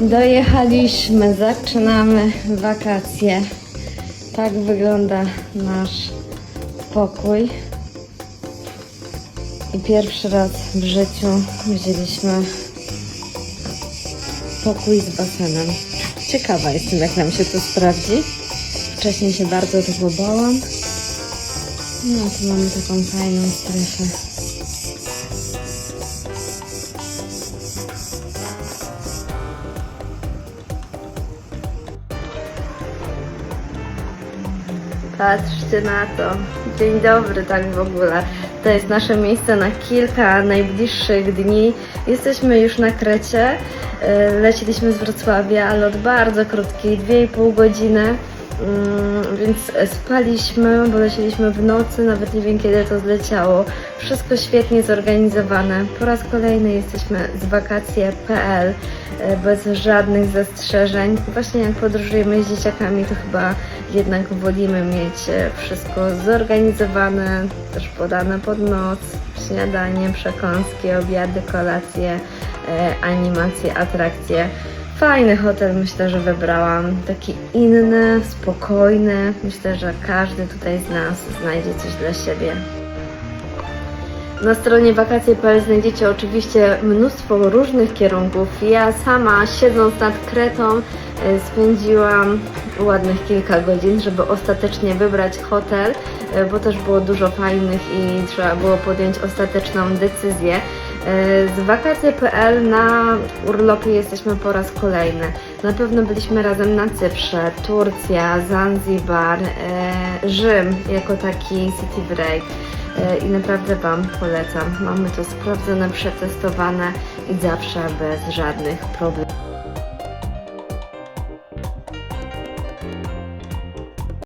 Dojechaliśmy, zaczynamy wakacje. Tak wygląda nasz pokój. I pierwszy raz w życiu wzięliśmy pokój z basenem. Ciekawa jestem, jak nam się to sprawdzi. Wcześniej się bardzo tego bałam. No, tu mamy taką fajną strefę. Patrzcie na to. Dzień dobry, tak w ogóle. To jest nasze miejsce na kilka najbliższych dni. Jesteśmy już na Krecie. E, Leciliśmy z Wrocławia, od bardzo krótkiej, 2,5 godziny. Mm, Więc spaliśmy, bo lecieliśmy w nocy, nawet nie wiem kiedy to zleciało. Wszystko świetnie zorganizowane. Po raz kolejny jesteśmy z wakacje.pl e, bez żadnych zastrzeżeń. Właśnie jak podróżujemy z dzieciakami, to chyba jednak wolimy mieć e, wszystko zorganizowane, też podane pod noc, śniadanie, przekąski, obiady, kolacje, e, animacje, atrakcje. Fajny hotel myślę, że wybrałam. Taki inny, spokojny. Myślę, że każdy tutaj z nas znajdzie coś dla siebie. Na stronie wakacje.pl znajdziecie oczywiście mnóstwo różnych kierunków. Ja sama siedząc nad Kretą e, spędziłam ładnych kilka godzin, żeby ostatecznie wybrać hotel, e, bo też było dużo fajnych i trzeba było podjąć ostateczną decyzję. E, Z wakacje.pl na urlopie jesteśmy po raz kolejny. Na pewno byliśmy razem na Cyprze, Turcja, Zanzibar, Rzym jako taki city break. E, i naprawdę Wam polecam. Mamy to sprawdzone, przetestowane i zawsze bez żadnych problemów.